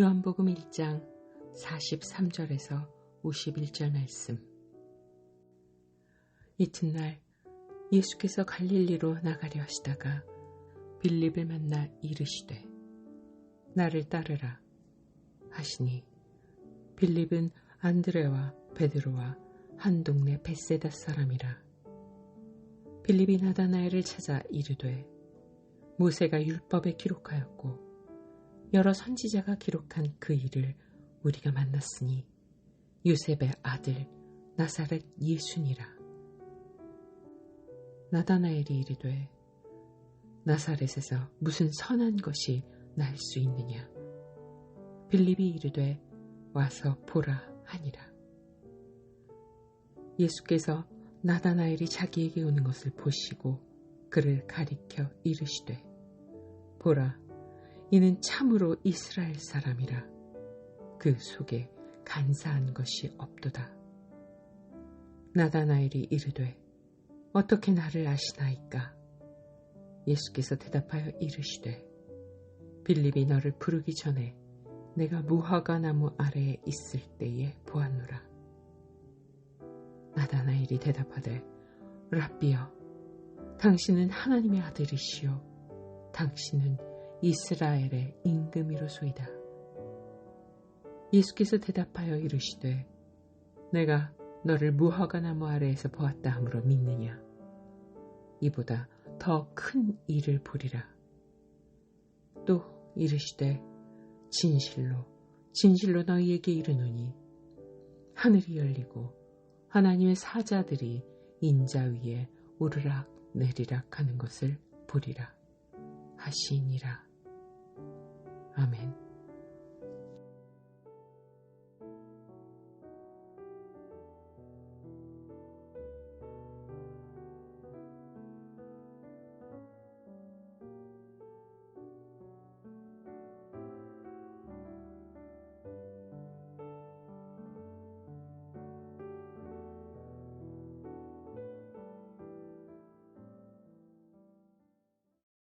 요한복음 1장 43절에서 51절 말씀. 이튿날 예수께서 갈릴리로 나가려 하시다가 빌립을 만나 이르시되 나를 따르라 하시니 빌립은 안드레와 베드로와 한 동네 베세다 사람이라 빌립이 나다나엘을 찾아 이르되 모세가 율법에 기록하였고 여러 선지자가 기록한 그 일을 우리가 만났으니 요셉의 아들 나사렛 예수니라. 나다나엘이 이르되 나사렛에서 무슨 선한 것이 날 수 있느냐. 빌립이 이르되 와서 보라 하니라. 예수께서 나다나엘이 자기에게 오는 것을 보시고 그를 가리켜 이르시되 보라 이는 참으로 이스라엘 사람이라 그 속에 간사한 것이 없도다. 나다나엘이 이르되 어떻게 나를 아시나이까? 예수께서 대답하여 이르시되 빌립이 너를 부르기 전에 내가 무화과 나무 아래에 있을 때에 보았노라. 나다나엘이 대답하되 랍비여 당신은 하나님의 아들이시요 당신은 이스라엘의 임금이로소이다. 예수께서 대답하여 이르시되 내가 너를 무화과 나무 아래에서 보았다 함으로 믿느냐 이보다 더 큰 일을 보리라. 또 이르시되 진실로 진실로 너희에게 이르노니 하늘이 열리고 하나님의 사자들이 인자 위에 오르락 내리락 하는 것을 보리라 하시니라. 아멘.